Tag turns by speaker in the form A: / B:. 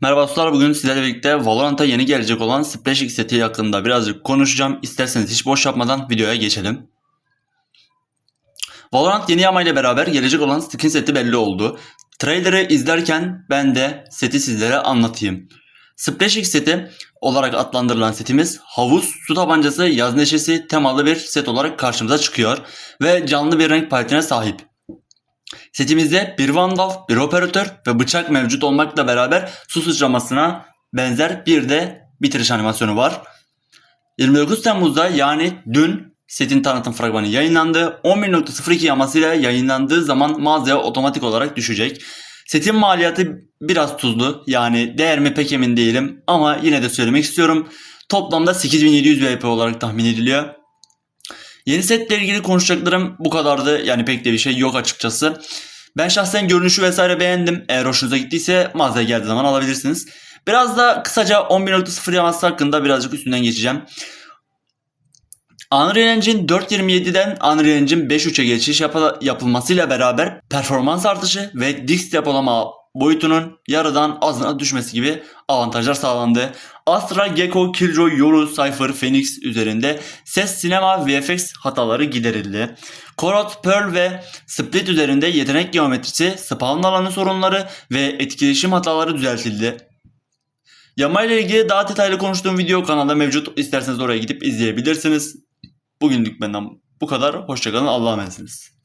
A: Merhaba dostlar bugün sizlerle birlikte Valorant'a yeni gelecek olan Splash X seti hakkında birazcık konuşacağım. İsterseniz hiç boş yapmadan videoya geçelim. Valorant yeni yama ile beraber gelecek olan skin seti belli oldu. Trailer'ı izlerken ben de seti sizlere anlatayım. Splash X seti olarak adlandırılan setimiz havuz, su tabancası, yaz neşesi temalı bir set olarak karşımıza çıkıyor ve canlı bir renk paletine sahip. Setimizde bir vandal, bir operatör ve bıçak mevcut olmakla beraber su sıçramasına benzer bir de bitiriş animasyonu var. 29 Temmuz'da yani dün setin tanıtım fragmanı yayınlandı. 11.02 yamasıyla yayınlandığı zaman mağazaya otomatik olarak düşecek. Setin maliyeti biraz tuzlu yani değer mi pek emin değilim ama yine de söylemek istiyorum. Toplamda 8700 VP olarak tahmin ediliyor. Yeni setle ilgili konuşacaklarım bu kadardı. Yani pek de bir şey yok açıkçası. Ben şahsen görünüşü vesaire beğendim. Eğer hoşunuza gittiyse mağazaya geldiği zaman alabilirsiniz. Biraz da kısaca 11.0 yaması hakkında birazcık üstünden geçeceğim. Unreal Engine 4.27'den Unreal Engine 5.3'e geçiş yap- yapılmasıyla beraber performans artışı ve disk depolama boyutunun yarıdan azına düşmesi gibi avantajlar sağlandı. Astra, Gecko, Killjoy, Yoru, Cypher, Phoenix üzerinde ses, sinema, VFX hataları giderildi. Korot, Pearl ve Split üzerinde yetenek geometrisi, spawn alanı sorunları ve etkileşim hataları düzeltildi. Yama ile ilgili daha detaylı konuştuğum video kanalda mevcut. İsterseniz oraya gidip izleyebilirsiniz. Bugünlük benden bu kadar. Hoşçakalın. Allah'a emanetsiniz.